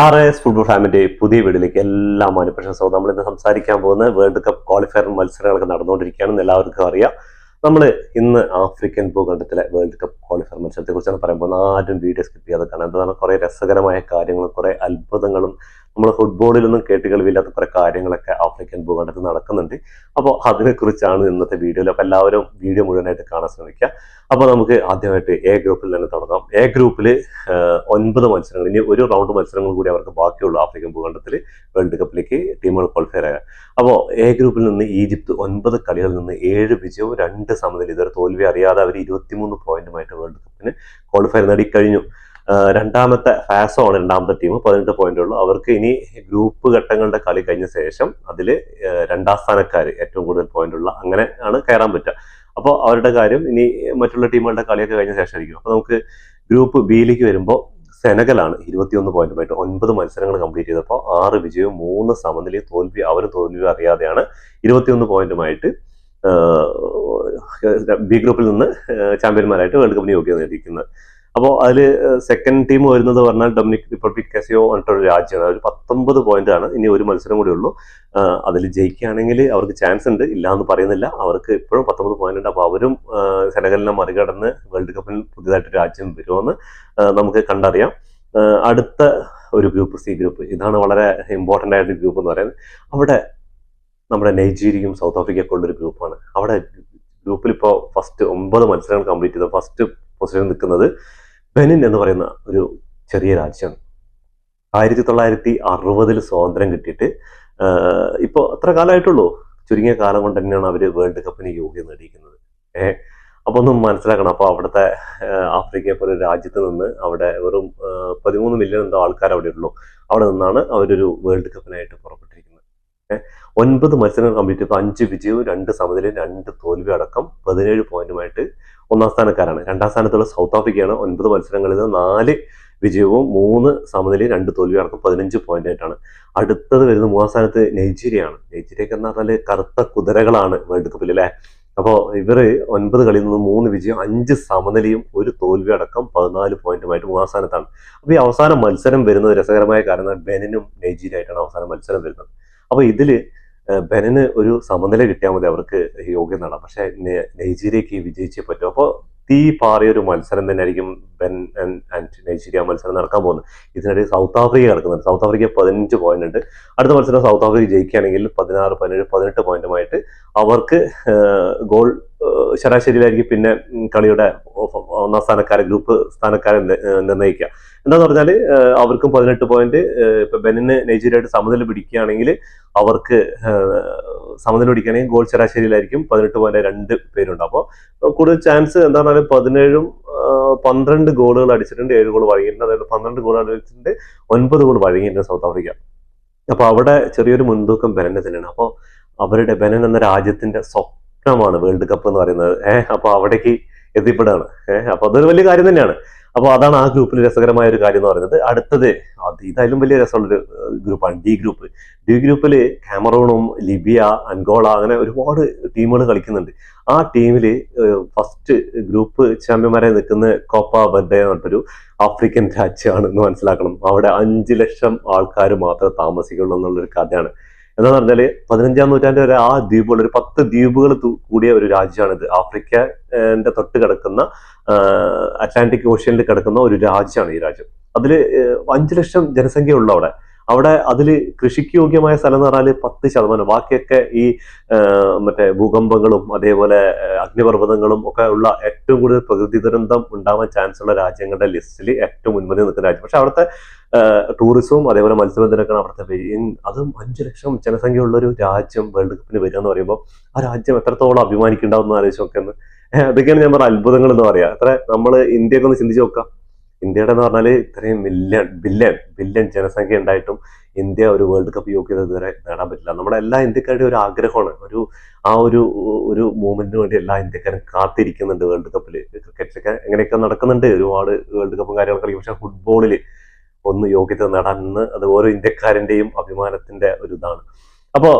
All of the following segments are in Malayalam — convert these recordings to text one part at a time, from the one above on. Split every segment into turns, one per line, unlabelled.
ആർ എസ് ഫുട്ബോൾ ഫാമിന്റെ പുതിയ വീടിലേക്ക് എല്ലാ മാനുപ്രശംസവും നമ്മൾ ഇന്ന് സംസാരിക്കാൻ പോകുന്ന വേൾഡ് കപ്പ് ക്വാളിഫയർ മത്സരങ്ങളൊക്കെ നടന്നുകൊണ്ടിരിക്കുകയാണെന്ന് എല്ലാവർക്കും അറിയാം. നമ്മൾ ഇന്ന് ആഫ്രിക്കൻ ഭൂഖണ്ഡത്തിലെ വേൾഡ് കപ്പ് ക്വാളിഫയർ മത്സരത്തെ കുറിച്ചാണ് പോകുന്നത്. ആരും വീഡിയോ സ്കിപ്പ് ചെയ്യാതെ കാണാൻ എന്താണ്? കുറെ രസകരമായ കാര്യങ്ങളും കുറെ അത്ഭുതങ്ങളും നമ്മൾ ഫുട്ബോളിലൊന്നും കേട്ടുകളിവില്ലാത്ത കുറെ കാര്യങ്ങളൊക്കെ ആഫ്രിക്കൻ ഭൂഖണ്ഡത്തിൽ നടക്കുന്നുണ്ട്. അപ്പോൾ അതിനെക്കുറിച്ചാണ് ഇന്നത്തെ വീഡിയോയിൽ അപ്പോൾ എല്ലാവരും വീഡിയോ മുഴുവനായിട്ട് കാണാൻ ശ്രമിക്കുക. അപ്പോൾ നമുക്ക് ആദ്യമായിട്ട് എ ഗ്രൂപ്പിൽ തന്നെ തുടങ്ങാം. എ ഗ്രൂപ്പിൽ ഒൻപത് മത്സരങ്ങൾ ഇനി ഒരു റൗണ്ട് മത്സരങ്ങൾ കൂടി അവർക്ക് ബാക്കിയുള്ളൂ ആഫ്രിക്കൻ ഭൂഖണ്ഡത്തിൽ വേൾഡ് കപ്പിലേക്ക് ടീമുകൾ ക്വാളിഫയർ ആകാൻ. അപ്പോൾ എ ഗ്രൂപ്പിൽ നിന്ന് ഈജിപ്ത് ഒൻപത് കളികളിൽ നിന്ന് ഏഴ് വിജയവും രണ്ട് സമനില ഇതൊരു തോൽവി അറിയാതെ അവർ ഇരുപത്തിമൂന്ന് പോയിന്റുമായിട്ട് വേൾഡ് കപ്പിന് ക്വാളിഫയർ നേടിക്കഴിഞ്ഞു. രണ്ടാമത്തെ ഫാസോ ആണ് രണ്ടാമത്തെ ടീം പതിനെട്ട് പോയിന്റ് ഉള്ളൂ. അവർക്ക് ഇനി ഗ്രൂപ്പ് ഘട്ടങ്ങളുടെ കളി കഴിഞ്ഞ ശേഷം അതിൽ രണ്ടാം സ്ഥാനക്കാർ ഏറ്റവും കൂടുതൽ പോയിന്റ് ഉള്ള അങ്ങനെ ആണ് കയറാൻ പറ്റുക. അപ്പോൾ അവരുടെ കാര്യം ഇനി മറ്റുള്ള ടീമുകളുടെ കളിയൊക്കെ കഴിഞ്ഞ ശേഷം ആയിരിക്കും അപ്പോൾ നമുക്ക് ഗ്രൂപ്പ് ബിയിലേക്ക് വരുമ്പോൾ സെനഗലാണ് ഇരുപത്തിയൊന്ന് പോയിന്റുമായിട്ട് ഒൻപത് മത്സരങ്ങൾ കംപ്ലീറ്റ് ചെയ്തപ്പോൾ ആറ് വിജയവും മൂന്ന് സമനിലയും തോൽവി അവർ തോൽവി അറിയാതെയാണ് ഇരുപത്തിയൊന്ന് പോയിന്റുമായിട്ട് ബി ഗ്രൂപ്പിൽ നിന്ന് ചാമ്പ്യന്മാരായിട്ട് വേൾഡ് കപ്പിന് യോഗ്യത നേടിയിരിക്കുന്നത്. അപ്പോൾ അതിൽ സെക്കൻഡ് ടീം വരുന്നത് പറഞ്ഞാൽ ഡൊമിനിക് റിപ്പബ്ലിക് കസിയോ എന്നിട്ടൊരു രാജ്യമാണ് ഒരു പത്തൊമ്പത് പോയിന്റ് ആണ് ഇനി ഒരു മത്സരം കൂടി ഉള്ളൂ. അതിൽ ജയിക്കുകയാണെങ്കിൽ അവർക്ക് ചാൻസ് ഉണ്ട്. ഇല്ല എന്ന് പറയുന്നില്ല. അവർക്ക് ഇപ്പോഴും പത്തൊമ്പത് പോയിന്റ് ഉണ്ട്. അപ്പോൾ അവരും സെനഗലിനെ മറികടന്ന് വേൾഡ് കപ്പിൽ പുതിയതായിട്ട് രാജ്യം വരുമെന്ന് നമുക്ക് കണ്ടറിയാം. അടുത്ത ഒരു ഗ്രൂപ്പ് സി ഗ്രൂപ്പ് ഇതാണ് വളരെ ഇമ്പോർട്ടന്റ് ആയിട്ട് ഗ്രൂപ്പ് എന്ന് പറയുന്നത്. അവിടെ നമ്മുടെ നൈജീരിയയും സൗത്ത് ആഫ്രിക്കയൊക്കെ ഉള്ളൊരു ഗ്രൂപ്പാണ് അവിടെ ഗ്രൂപ്പിൽ ഇപ്പോൾ ഫസ്റ്റ് ഒമ്പത് മത്സരങ്ങൾ കംപ്ലീറ്റ് ചെയ്ത. ഫസ്റ്റ് പൊസിഷൻ നിൽക്കുന്നത് ബെനിൻ എന്ന് പറയുന്ന ഒരു ചെറിയ രാജ്യമാണ്. ആയിരത്തി തൊള്ളായിരത്തി അറുപതിൽ സ്വാതന്ത്ര്യം കിട്ടിയിട്ട് ഇപ്പോൾ അത്ര കാലമായിട്ടുള്ളൂ. ചുരുങ്ങിയ കാലം കൊണ്ട് തന്നെയാണ് അവർ വേൾഡ് കപ്പിന് യോഗ്യം നേടിയിരിക്കുന്നത്. ഏഹ് അപ്പൊ ഒന്നും മനസ്സിലാക്കണം. അപ്പോൾ അവിടുത്തെ ആഫ്രിക്കയെ പോലെ രാജ്യത്ത് നിന്ന് അവിടെ വെറും പതിമൂന്ന് മില്യൺ എന്തോ ആൾക്കാർ അവിടെ ഉള്ളൂ. അവിടെ നിന്നാണ് അവരൊരു വേൾഡ് കപ്പിനായിട്ട് പുറപ്പെട്ടിരിക്കുന്നത് ഒൻപത് മത്സരങ്ങൾ കംപ്ലീറ്റ് ചെയ്തു. അഞ്ച് വിജയവും രണ്ട് സമനിലയും രണ്ട് തോൽവി അടക്കം പതിനേഴ് പോയിന്റുമായിട്ട് ഒന്നാം സ്ഥാനക്കാരാണ്. രണ്ടാം സ്ഥാനത്തുള്ള സൗത്ത് ആഫ്രിക്കയാണ് ഒൻപത് മത്സരങ്ങളിൽ നിന്ന് നാല് വിജയവും മൂന്ന് സമനിലയും രണ്ട് തോൽവി അടക്കം പതിനഞ്ച് പോയിന്റ് ആയിട്ടാണ്. അടുത്തത് വരുന്ന മൂന്നാം സ്ഥാനത്ത് നൈജീരിയയാണ്. നൈജീരിയൊക്കെ എന്ന് പറഞ്ഞാൽ കറുത്ത കുതിരകളാണ് വേൾഡ് കപ്പിൽ അല്ലേ? അപ്പോൾ ഇവർ ഒൻപത് കളിയിൽ നിന്ന് മൂന്ന് വിജയം അഞ്ച് സമനിലയും ഒരു തോൽവി അടക്കം പതിനാല് പോയിന്റുമായിട്ട് മൂന്നാം സ്ഥാനത്താണ്. അപ്പോൾ ഈ അവസാന മത്സരം വരുന്നത് രസകരമായ കാരണം ബെനിനും നൈജീരിയ ആയിട്ടാണ് അവസാന മത്സരം വരുന്നത്. അപ്പോൾ ഇതിൽ ബെനിന് ഒരു സമനില കിട്ടിയാൽ മതി അവർക്ക് യോഗ്യം നേടാം പക്ഷേ നൈജീരിയക്ക് വിജയിച്ചേ പറ്റും. അപ്പോൾ തീ പാറിയ ഒരു മത്സരം തന്നെ ആയിരിക്കും ബെൻ ആൻഡ് നൈജീരിയ മത്സരം നടക്കാൻ പോകുന്നത്. ഇതിനിടയിൽ സൗത്ത് ആഫ്രിക്ക നടക്കുന്നുണ്ട് സൗത്ത് ആഫ്രിക്ക പതിനഞ്ച് പോയിന്റ് ഉണ്ട്. അടുത്ത മത്സരം സൗത്ത് ആഫ്രിക്ക ജയിക്കുകയാണെങ്കിൽ പതിനാറ് പതിനേഴ് പതിനെട്ട് പോയിന്റുമായിട്ട് അവർക്ക് ഗോൾ ശരാശരിയിലായിരിക്കും പിന്നെ കളിയുടെ ഒന്നാം സ്ഥാനക്കാരെ ഗ്രൂപ്പ് സ്ഥാനക്കാരെ നിർണയിക്കുക. എന്താന്ന് പറഞ്ഞാൽ അവർക്കും പതിനെട്ട് പോയിന്റ് ഇപ്പൊ ബെനിന് നൈജീരിയയായിട്ട് സമനില പിടിക്കുകയാണെങ്കിൽ അവർക്ക് സമനില പിടിക്കുകയാണെങ്കിൽ ഗോൾ ശരാശരിയിലായിരിക്കും പതിനെട്ട് പോയിന്റ് രണ്ട് പേരുണ്ട്. അപ്പോൾ കൂടുതൽ ചാൻസ് എന്താ പറഞ്ഞാൽ പതിനേഴും പന്ത്രണ്ട് ഗോളുകൾ അടിച്ചിട്ടുണ്ട് ഏഴ് ഗോൾ വഴങ്ങിയിട്ടുണ്ട്. അതായത് പന്ത്രണ്ട് ഗോൾ അടിച്ചിട്ടുണ്ട് ഒൻപത് ഗോൾ വഴങ്ങിയിട്ടുണ്ട് സൗത്ത് ആഫ്രിക്ക. അപ്പൊ അവിടെ ചെറിയൊരു മുൻതൂക്കം ബെനന് തന്നെയാണ്. അപ്പോൾ അവരുടെ ബെനൻ എന്ന രാജ്യത്തിന്റെ സ്വപ്നമാണ് വേൾഡ് കപ്പ് എന്ന് പറയുന്നത്. ഏഹ് അപ്പൊ അവിടേക്ക് എത്തിപ്പെടുകയാണ് ഏഹ് അപ്പൊ അതൊരു വലിയ കാര്യം തന്നെയാണ്. അപ്പോൾ അതാണ് ആ ഗ്രൂപ്പിൽ രസകരമായ ഒരു കാര്യം എന്ന് പറയുന്നത്. അടുത്തത് അത് ഇതായാലും വലിയ രസമുള്ളൊരു ഗ്രൂപ്പാണ് ഡി ഗ്രൂപ്പ് ഡി ഗ്രൂപ്പിൽ കാമറൂണും ലിബിയ അൻഗോള അങ്ങനെ ഒരുപാട് ടീമുകൾ കളിക്കുന്നുണ്ട്. ആ ടീമിൽ ഫസ്റ്റ് ഗ്രൂപ്പ് ചാമ്പ്യന്മാരെ നിൽക്കുന്ന കോപ്പ ബർഡേ എന്ന് പറഞ്ഞൊരു ആഫ്രിക്കൻ രാജ്യമാണ് എന്ന് മനസ്സിലാക്കണം. അവിടെ അഞ്ച് ലക്ഷം ആൾക്കാർ മാത്രമേ താമസിക്കുള്ളൂ എന്നുള്ളൊരു കഥയാണ്. എന്താന്ന് പറഞ്ഞാൽ പതിനഞ്ചാം നൂറ്റാണ്ട് വരെ ആ ദ്വീപുകൾ ഒരു പത്ത് ദ്വീപുകൾ കൂടിയ ഒരു രാജ്യമാണിത്. ആഫ്രിക്കന്റെ തൊട്ട് കിടക്കുന്ന അറ്റ്ലാന്റിക് ഓഷ്യനിൽ കിടക്കുന്ന ഒരു രാജ്യമാണ് ഈ രാജ്യം. അതിൽ അഞ്ചു ലക്ഷം ജനസംഖ്യ ഉള്ള അവിടെ അവിടെ അതിൽ കൃഷിക്ക് യോഗ്യമായ സ്ഥലം എന്ന് പറഞ്ഞാൽ പത്ത് ശതമാനം. ബാക്കിയൊക്കെ ഈ മറ്റേ ഭൂകമ്പങ്ങളും അതേപോലെ അഗ്നിപർവതങ്ങളും ഒക്കെ ഉള്ള ഏറ്റവും കൂടുതൽ പ്രകൃതി ദുരന്തം ഉണ്ടാവാൻ ചാൻസ് ഉള്ള രാജ്യങ്ങളുടെ ലിസ്റ്റിൽ ഏറ്റവും മുൻപന്തി നിൽക്കുന്ന രാജ്യം. പക്ഷെ അവിടുത്തെ ടൂറിസവും അതേപോലെ മത്സ്യബന്ധനമൊക്കെയാണ് അവിടുത്തെ അതും അഞ്ചു ലക്ഷം ജനസംഖ്യ ഉള്ള ഒരു രാജ്യം വേൾഡ് കപ്പിന് വരിക എന്ന് പറയുമ്പോൾ ആ രാജ്യം എത്രത്തോളം അഭിമാനിക്കുണ്ടാവും എന്ന് അതൊക്കെയാണ് ഞാൻ പറഞ്ഞ അത്ഭുതങ്ങൾ എന്ന് പറയാം. അത്ര നമ്മൾ ഇന്ത്യയൊക്കെ ഒന്ന് ചിന്തിച്ച് നോക്കാം. ഇന്ത്യയുടെ എന്ന് പറഞ്ഞാൽ ഇത്രയും മില്യൺ ബില്യൺ ബില്യൺ ജനസംഖ്യ ഉണ്ടായിട്ടും ഇന്ത്യ ഒരു വേൾഡ് കപ്പ് യോഗ്യത ഇതുവരെ നേടാൻ പറ്റില്ല. നമ്മുടെ എല്ലാ ഇന്ത്യക്കാരുടെയും ഒരു ആഗ്രഹമാണ്. ഒരു ആ ഒരു ഒരു മൂവ്മെന്റിന് വേണ്ടി എല്ലാ ഇന്ത്യക്കാരും കാത്തിരിക്കുന്നുണ്ട് വേൾഡ് കപ്പിൽ ക്രിക്കറ്റിലൊക്കെ എങ്ങനെയൊക്കെ നടക്കുന്നുണ്ട് ഒരുപാട് വേൾഡ് കപ്പും കാര്യങ്ങളൊക്കെ കളിക്കും. പക്ഷെ ഫുട്ബോളിൽ ഒന്ന് യോഗ്യത നേടാൻ അത് ഓരോ ഇന്ത്യക്കാരന്റെയും അഭിമാനത്തിന്റെ ഒരു ഇതാണ്. അപ്പോൾ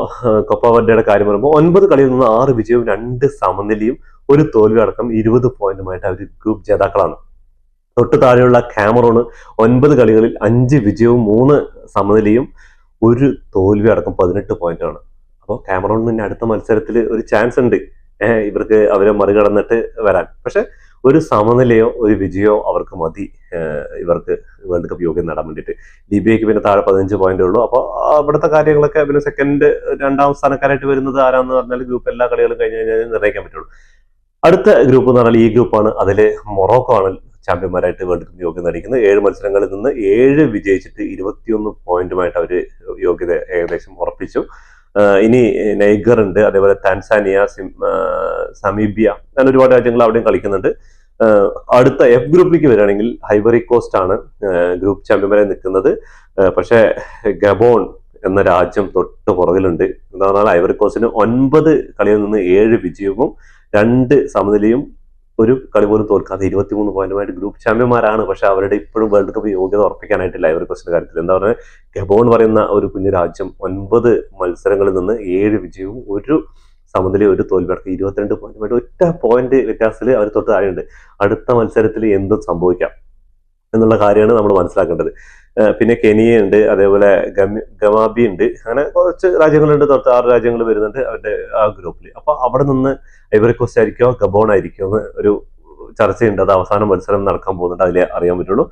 കൊപ്പ വഡ്ഡയുടെ കാര്യം പറയുമ്പോൾ ഒൻപത് കളിയിൽ നിന്ന് ആറ് വിജയവും രണ്ട് സമനിലയും ഒരു തോൽവി അടക്കം ഇരുപത് പോയിന്റുമായിട്ട് അവർ ഗ്രൂപ്പ് ജേതാക്കളാണ്. തൊട്ട് താഴെയുള്ള ക്യാമറോണ് ഒൻപത് കളികളിൽ അഞ്ച് വിജയവും മൂന്ന് സമനിലയും ഒരു തോൽവി അടക്കം പതിനെട്ട് പോയിന്റാണ്. അപ്പോൾ ക്യാമറോൺ പിന്നെ അടുത്ത മത്സരത്തിൽ ഒരു ചാൻസ് ഉണ്ട്. ഇവർക്ക് അവരെ മറികടന്നിട്ട് വരാൻ. പക്ഷെ ഒരു സമനിലയോ ഒരു വിജയമോ അവർക്ക് മതി. ഇവർക്ക് വേൾഡ് കപ്പ് യോഗ്യം നേടാൻ വേണ്ടിയിട്ട്. ലിബിയക്ക് പിന്നെ താഴെ പതിനഞ്ച് പോയിന്റേ ഉള്ളൂ. അപ്പോൾ അവിടുത്തെ കാര്യങ്ങളൊക്കെ പിന്നെ സെക്കൻഡ് രണ്ടാം സ്ഥാനക്കാരായിട്ട് വരുന്നത് ആരാന്ന് പറഞ്ഞാൽ ഗ്രൂപ്പ് എല്ലാ കളികളും കഴിഞ്ഞ് കഴിഞ്ഞാൽ നിർണയിക്കാൻ പറ്റുള്ളൂ. അടുത്ത ഗ്രൂപ്പ് എന്ന് പറഞ്ഞാൽ ഈ ഗ്രൂപ്പാണ് അതിൽ മൊറോക്കോ ആണ് ചാമ്പ്യന്മാരായിട്ട് വേൾഡ് കപ്പ് യോഗ്യത നേടിക്കുന്നത് ഏഴ് മത്സരങ്ങളിൽ നിന്ന് ഏഴ് വിജയിച്ചിട്ട് ഇരുപത്തിയൊന്ന് പോയിന്റുമായിട്ട് അവർ യോഗ്യത ഏകദേശം ഉറപ്പിച്ചു. ഇനി നൈഗർ ഉണ്ട് അതേപോലെ താൻസാനിയ സമീബിയ അങ്ങനെ ഒരുപാട് രാജ്യങ്ങൾ അവിടെയും കളിക്കുന്നുണ്ട്. അടുത്ത എഫ് ഗ്രൂപ്പിലേക്ക് വരികയാണെങ്കിൽ ഹൈബറി കോസ്റ്റ് ആണ് ഗ്രൂപ്പ് ചാമ്പ്യന്മാരായി നിൽക്കുന്നത്. പക്ഷേ ഗബോൺ എന്ന രാജ്യം തൊട്ട് പുറകിലുണ്ട്. എന്താ പറഞ്ഞാൽ ഐവറി കോസ്റ്റിന് ഒൻപത് കളിയിൽ നിന്ന് ഏഴ് വിജയവും രണ്ട് സമനിലയും ഒരു കളി പോലും തോൽക്കാതെ ഇരുപത്തിമൂന്ന് പോയിന്റുമായിട്ട് ഗ്രൂപ്പ് ചാമ്പ്യന്മാരാണ് പക്ഷെ അവരുടെ ഇപ്പോഴും വേൾഡ് കപ്പ് യോഗ്യത ഉറപ്പിക്കാനായിട്ടില്ല ഒരു ക്വസ്റ്റിന്റെ കാര്യത്തിൽ. എന്താ പറയുക ഗബോൺ പറയുന്ന ഒരു കുഞ്ഞു രാജ്യം ഒൻപത് മത്സരങ്ങളിൽ നിന്ന് ഏഴ് വിജയവും ഒരു സമനിലയും ഒരു തോൽവി അടക്കം ഇരുപത്തിരണ്ട് പോയിന്റുമായിട്ട് ഒറ്റ പോയിന്റ് വ്യത്യാസത്തിൽ അവർ തൊട്ട് താഴെയുണ്ട്. അടുത്ത മത്സരത്തിൽ എന്തും സംഭവിക്കാം. എന്നുള്ള കാര്യമാണ് നമ്മൾ മനസ്സിലാക്കേണ്ടത്. പിന്നെ കെനിയ ഉണ്ട് അതേപോലെ ഗമാബി ഉണ്ട് അങ്ങനെ കുറച്ച് രാജ്യങ്ങളുണ്ട് തൊട്ട് ആറ് രാജ്യങ്ങൾ വരുന്നുണ്ട് അവരുടെ ആ ഗ്രൂപ്പിൽ അപ്പൊ അവിടെ നിന്ന് ഐവറി കോസ്റ്റ് ആയിരിക്കോ ഗബോൺ ആയിരിക്കോ എന്ന് ഒരു ചർച്ചയുണ്ട്. അത് അവസാന മത്സരം നടക്കാൻ പോകുന്നുണ്ട് അതിലേ അറിയാൻ പറ്റുള്ളൂ.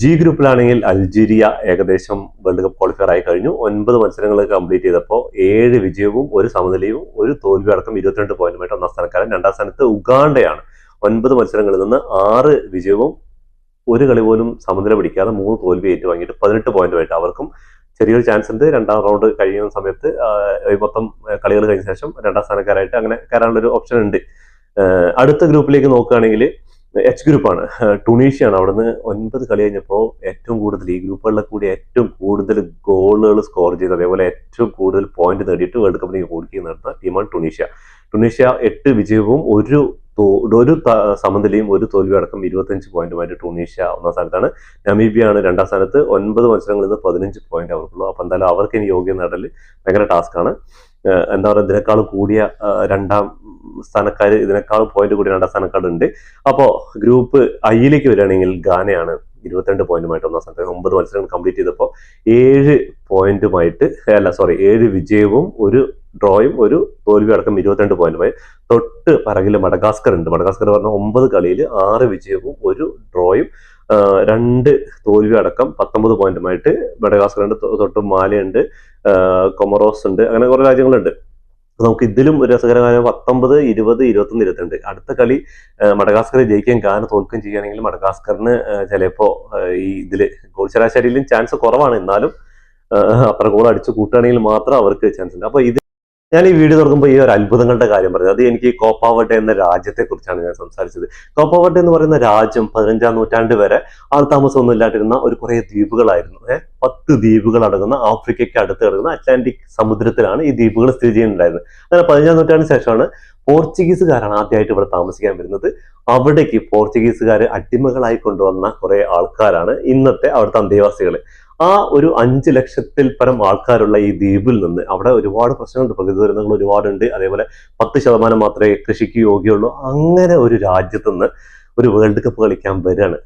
ജി ഗ്രൂപ്പിലാണെങ്കിൽ അൾജീരിയ ഏകദേശം വേൾഡ് കപ്പ് ക്വാളിഫയർ ആയി കഴിഞ്ഞു. ഒൻപത് മത്സരങ്ങൾ കംപ്ലീറ്റ് ചെയ്തപ്പോൾ ഏഴ് വിജയവും ഒരു സമനിലയും ഒരു തോൽവി അടക്കം ഇരുപത്തിരണ്ട് പോയിന്റുമായിട്ട് ഒന്നാം സ്ഥാനക്കാരൻ രണ്ടാം സ്ഥാനത്ത് ഉഗാണ്ടയാണ്. ഒൻപത് മത്സരങ്ങളിൽ നിന്ന് ആറ് വിജയവും ഒരു കളി പോലും സമനില പിടിക്കാതെ മൂന്ന് തോൽവി ഏറ്റുവാങ്ങിയിട്ട് പതിനെട്ട് പോയിന്റുമായിട്ട് അവർക്കും ചെറിയൊരു ചാൻസ് ഉണ്ട്. രണ്ടാം റൗണ്ട് കഴിയുന്ന സമയത്ത് മൊത്തം കളികൾ കഴിഞ്ഞ ശേഷം രണ്ടാം സ്ഥാനക്കാരായിട്ട് അങ്ങനെ കയറാനുള്ള ഒരു ഓപ്ഷൻ ഉണ്ട്. അടുത്ത ഗ്രൂപ്പിലേക്ക് നോക്കുകയാണെങ്കിൽ എച്ച് ഗ്രൂപ്പാണ് ടുണീഷ്യയാണ് അവിടുന്ന് ഒൻപത് കളി കഴിഞ്ഞപ്പോൾ ഏറ്റവും കൂടുതൽ ഈ ഗ്രൂപ്പുകളിലെ കൂടി ഏറ്റവും കൂടുതൽ ഗോളുകൾ സ്കോർ ചെയ്ത് അതേപോലെ ഏറ്റവും കൂടുതൽ പോയിന്റ് നേടിയിട്ട് വേൾഡ് കപ്പിലേക്ക് ഓടിക്കുന്ന നടന്ന ടീമാണ് ടുണീഷ്യ ടുണീഷ്യ എട്ട് വിജയവും ഒരു ഒരു സമനിലയും ഒരു തോൽവി അടക്കം ഇരുപത്തഞ്ച് പോയിന്റുമായിട്ട് ടൂണീഷ്യ ഒന്നാം സ്ഥാനത്താണ്. നമീബിയ ആണ് രണ്ടാം സ്ഥാനത്ത്. ഒൻപത് മത്സരങ്ങളിൽ നിന്ന് പതിനഞ്ച് പോയിന്റ് അവർക്കുള്ളൂ. അപ്പൊ എന്തായാലും അവർക്ക് ഇനി യോഗ്യ നേടൽ ഭയങ്കര ടാസ്ക് ആണ്. എന്താ പറയുക ഇതിനേക്കാൾ കൂടിയ രണ്ടാം സ്ഥാനക്കാർ ഇതിനേക്കാൾ പോയിന്റ് കൂടിയ രണ്ടാം സ്ഥാനക്കാരുണ്ട് അപ്പോൾ ഗ്രൂപ്പ് ഐയിലേക്ക് വരികയാണെങ്കിൽ ഗാനയാണ് ഇരുപത്തിരണ്ട് പോയിന്റുമായിട്ട് ഒന്നാം സ്ഥാനത്ത്. ഒമ്പത് മത്സരങ്ങൾ കംപ്ലീറ്റ് ചെയ്തപ്പോൾ ഏഴ് പോയിന്റുമായിട്ട് അല്ല സോറി ഏഴ് വിജയവും ഒരു ഡ്രോയും ഒരു തോൽവി അടക്കം ഇരുപത്തിരണ്ട് പോയിന്റുമായി തൊട്ട് പറകിൽ മഡഗാസ്കർ ഉണ്ട്. മഡഗാസ്കർ പറഞ്ഞ ഒമ്പത് കളിയിൽ ആറ് വിജയവും ഒരു ഡ്രോയും രണ്ട് തോൽവി അടക്കം പത്തൊമ്പത് പോയിന്റുമായിട്ട് മഡഗാസ്കർ ഉണ്ട്. തൊട്ട് മാലയുണ്ട് കൊമറോസ് ഉണ്ട് അങ്ങനെ കുറെ രാജ്യങ്ങളുണ്ട്. നമുക്ക് ഇതിലും ഒരു രസകരമായ പത്തൊമ്പത് ഇരുപത് ഇരുപത്തൊന്ന് ഇരുപത്തിരണ്ട്. അടുത്ത കളി മടഗാസ്കറെ ജയിക്കുകയും ഗാന തോൽക്കുകയും ചെയ്യുകയാണെങ്കിൽ മഡഗാസ്കറിന് ചിലപ്പോ ഈ ഇതിൽ ഗോൾ ശരാശരിയിലും ചാൻസ് കുറവാണ്. എന്നാലും അത്ര ഗോൾ അടിച്ചു കൂട്ടുകയാണെങ്കിൽ മാത്രം അവർക്ക് ചാൻസ് ഉണ്ട്. അപ്പൊ ഇത് ഞാൻ ഈ വീഡിയോ തുറക്കുമ്പോൾ ഈ ഒരു അത്ഭുതങ്ങളുടെ കാര്യം പറഞ്ഞു അത് എനിക്ക് കോപ്പാവട്ടെ എന്ന രാജ്യത്തെ കുറിച്ചാണ് ഞാൻ സംസാരിച്ചത്. കോപ്പാവട്ടെ എന്ന് പറയുന്ന രാജ്യം പതിനഞ്ചാം നൂറ്റാണ്ട് വരെ ആൾ താമസമൊന്നും ഇല്ലാണ്ടിരുന്ന ഒരു കുറെ ദ്വീപുകളായിരുന്നു. ഏഹ് പത്ത് ദ്വീപുകൾ അടങ്ങുന്ന ആഫ്രിക്കയ്ക്ക് അടുത്ത് കിടക്കുന്ന അറ്റ്ലാന്റിക് സമുദ്രത്തിലാണ് ഈ ദ്വീപുകൾ സ്ഥിതി ചെയ്യുന്നുണ്ടായിരുന്നത്. അങ്ങനെ പതിനഞ്ചാം നൂറ്റാണ്ടിന് ശേഷമാണ് പോർച്ചുഗീസുകാരാണ് ആദ്യമായിട്ട് ഇവിടെ താമസിക്കാൻ വരുന്നത്. അവിടേക്ക് പോർച്ചുഗീസുകാർ അടിമകളായി കൊണ്ടുവന്ന കുറെ ആൾക്കാരാണ് ഇന്നത്തെ അവിടുത്തെ അന്തേവാസികൾ ആ ഒരു അഞ്ച് ലക്ഷത്തിൽ പരം ആൾക്കാരുള്ള ഈ ദ്വീപിൽ നിന്ന് അവിടെ ഒരുപാട് പ്രശ്നങ്ങളുണ്ട്. പ്രകൃതി ദുരന്തങ്ങൾ ഒരുപാടുണ്ട്. അതേപോലെ പത്ത് ശതമാനം മാത്രമേ കൃഷിക്ക് യോഗ്യമുള്ളൂ അങ്ങനെ ഒരു രാജ്യത്ത് നിന്ന് ഒരു വേൾഡ് കപ്പ് കളിക്കാൻ വരികയാണ്.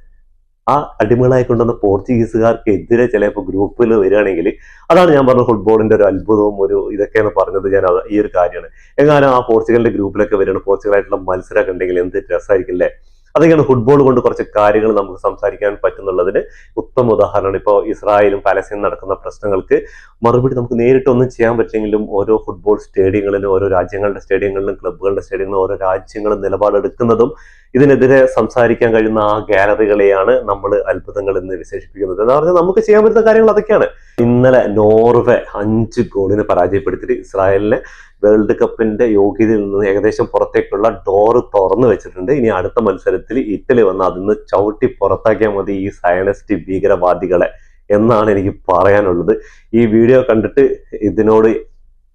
ആ അടിമകളായി കൊണ്ടുവന്ന പോർച്ചുഗീസുകാർക്ക് എതിരെ ചിലപ്പോൾ ഗ്രൂപ്പിൽ വരികയാണെങ്കിൽ അതാണ് ഞാൻ പറഞ്ഞ ഫുട്ബോളിന്റെ ഒരു അത്ഭുതവും ഒരു ഇതൊക്കെയാണ് പറഞ്ഞത് ഞാൻ ഈ ഒരു കാര്യമാണ്. എങ്ങാനും ആ പോർച്ചുഗലിന്റെ ഗ്രൂപ്പിലൊക്കെ വരികയാണ്. പോർച്ചുഗലായിട്ടുള്ള മത്സരമൊക്കെ ഉണ്ടെങ്കിൽ എന്ത് രസമായിരിക്കും അല്ലേ? അതൊക്കെയാണ് ഫുട്ബോൾ കൊണ്ട് കുറച്ച് കാര്യങ്ങൾ നമുക്ക് സംസാരിക്കാൻ പറ്റുന്നുള്ളതിന് ഉത്തമ ഉദാഹരണമാണ് ഇപ്പോൾ ഇസ്രായേലും പാലസ്തീനും നടക്കുന്ന പ്രശ്നങ്ങൾക്ക് മറുപടി നമുക്ക് നേരിട്ട് ഒന്നും ചെയ്യാൻ പറ്റില്ലെങ്കിലും ഓരോ ഫുട്ബോൾ സ്റ്റേഡിയങ്ങളിലും ഓരോ രാജ്യങ്ങളുടെ സ്റ്റേഡിയങ്ങളിലും ക്ലബ്ബുകളുടെ സ്റ്റേഡിയങ്ങളിലും ഓരോ രാജ്യങ്ങളും നിലപാടെടുക്കുന്നതും ഇതിനെതിരെ സംസാരിക്കാൻ കഴിയുന്ന ആ ഗാലറികളെയാണ് നമ്മൾ അത്ഭുതങ്ങൾ എന്ന് വിശേഷിപ്പിക്കുന്നത്. എന്ന് പറഞ്ഞാൽ നമുക്ക് ചെയ്യാൻ പറ്റുന്ന കാര്യങ്ങൾ അതൊക്കെയാണ്. ഇന്നലെ നോർവേ അഞ്ച് ഗോളിന് പരാജയപ്പെടുത്തിയിട്ട് ഇസ്രായേലിനെ വേൾഡ് കപ്പിന്റെ യോഗ്യതയിൽ നിന്ന് ഏകദേശം പുറത്തേക്കുള്ള ഡോർ തുറന്നു വെച്ചിട്ടുണ്ട്. ഇനി അടുത്ത മത്സരത്തിൽ ഇറ്റലി വന്ന് അതിന്ന് ചവിട്ടി പുറത്താക്കിയാൽ മതി ഈ സയനിസ്റ്റ് ഭീകരവാദികളെ എന്നാണ് എനിക്ക് പറയാനുള്ളത്. ഈ വീഡിയോ കണ്ടിട്ട് ഇതിനോട്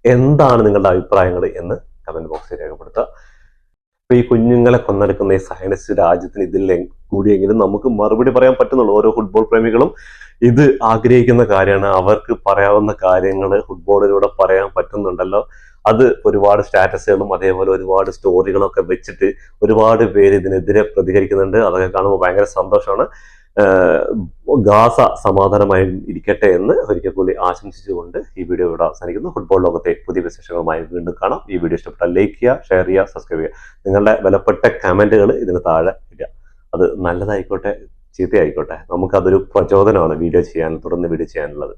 എന്താണ് നിങ്ങളുടെ അഭിപ്രായങ്ങൾ എന്ന് കമന്റ് ബോക്സിൽ രേഖപ്പെടുത്തുക. ഇപ്പൊ ഈ കുഞ്ഞുങ്ങളെ കൊന്നെടുക്കുന്ന ഈ സയനിസ്റ്റ് രാജ്യത്തിന് ഇതിൽ കൂടിയെങ്കിലും നമുക്ക് മറുപടി പറയാൻ പറ്റുന്നുള്ളൂ. ഓരോ ഫുട്ബോൾ പ്രേമികളും ഇത് ആഗ്രഹിക്കുന്ന കാര്യമാണ്. അവർക്ക് പറയാവുന്ന കാര്യങ്ങൾ ഫുട്ബോളിലൂടെ പറയാൻ പറ്റുന്നുണ്ടല്ലോ. അത് ഒരുപാട് സ്റ്റാറ്റസുകളും അതേപോലെ ഒരുപാട് സ്റ്റോറികളും ഒക്കെ വെച്ചിട്ട് ഒരുപാട് പേര് ഇതിനെതിരെ പ്രതികരിക്കുന്നുണ്ട്. അതൊക്കെ കാണുമ്പോൾ ഭയങ്കര സന്തോഷമാണ്. ഗാസ സമാധാനമായി ഇരിക്കട്ടെ എന്ന് ഒരിക്കൽ കൂടി ആശംസിച്ചുകൊണ്ട് ഈ വീഡിയോ ഇവിടെ അവസാനിക്കുന്നു. ഫുട്ബോൾ ലോകത്തെ പുതിയ വിശേഷങ്ങളുമായി വീണ്ടും കാണാം. ഈ വീഡിയോ ഇഷ്ടപ്പെട്ടാൽ ലൈക്ക് ചെയ്യുക ഷെയർ ചെയ്യുക സബ്സ്ക്രൈബ് ചെയ്യുക. നിങ്ങളുടെ വിലപ്പെട്ട കമന്റുകൾ ഇതിന് താഴെ ഇടുക. അത് നല്ലതായിക്കോട്ടെ ചീത്തയായിക്കോട്ടെ. നമുക്കതൊരു പ്രചോദനമാണ് വീഡിയോ ചെയ്യാൻ തുടർന്ന് വീഡിയോ ചെയ്യാനുള്ളത്.